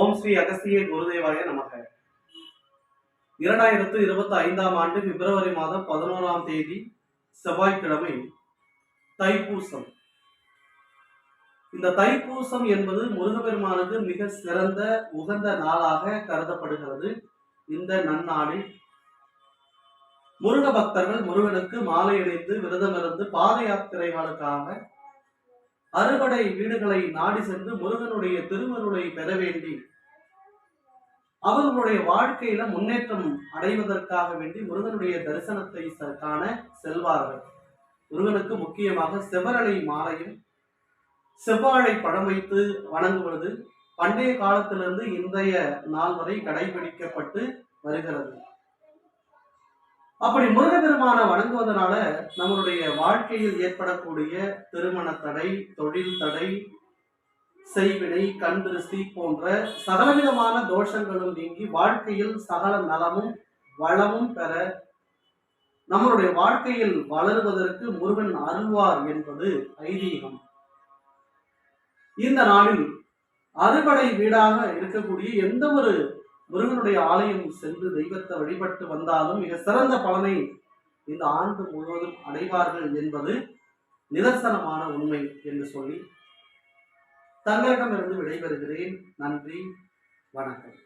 ஓம் ஸ்ரீ அகஸ்திய குருதேவாய நமக. இரண்டாயிரத்து இருபத்தி ஐந்தாம் ஆண்டு பிப்ரவரி மாதம் பதினோராம் தேதி செவ்வாய்க்கிழமை தைப்பூசம். இந்த தைப்பூசம் என்பது முருகப்பெருமானுக்கு மிக சிறந்த உகந்த நாளாக கருதப்படுகிறது. இந்த நன்னாளில் முருக பக்தர்கள் முருகனுக்கு மாலை அணிந்து விரதமிருந்து பாத யாத்திரைகளுக்காக அறுபடை வீடுகளை நாடி சென்று முருகனுடைய திருவருளை பெற வேண்டி அவர்களுடைய வாழ்க்கையில முன்னேற்றம் அடைவதற்காக வேண்டி முருகனுடைய தரிசனத்தை காண செல்வார்கள். முருகனுக்கு முக்கியமாக செவரளை மாலையும் செவ்வாழை பழம் வைத்து வணங்குவது பண்டைய காலத்திலிருந்து இன்றைய நாள் வரை கடைபிடிக்கப்பட்டு வருகிறது. அப்படி முருகப்பெருமான வணங்குவதனால நம்மளுடைய வாழ்க்கையில் ஏற்படக்கூடிய திருமண தடை தொழில் தடை செய்வினை கண் திருஷ்டி போன்ற சகலவிதமான தோஷங்களும் நீங்கி வாழ்க்கையில் சகல நலமும் வளமும் பெற நம்மளுடைய வாழ்க்கையில் வளருவதற்கு முருகன் அருள்வார் என்பது ஐதீகம். இந்த நாளில் அறுபடை வீடாக இருக்கக்கூடிய எந்த ஒரு முருகனுடைய ஆலயம் சென்று தெய்வத்தை வழிபட்டு வந்தாலும் மிக சிறந்த பலனை இந்த ஆண்டு முழுவதும் அடைவார்கள் என்பது நிதர்சனமான உண்மை என்று சொல்லி தங்களிடமிருந்து விடைபெறுகிறேன். நன்றி. வணக்கம்.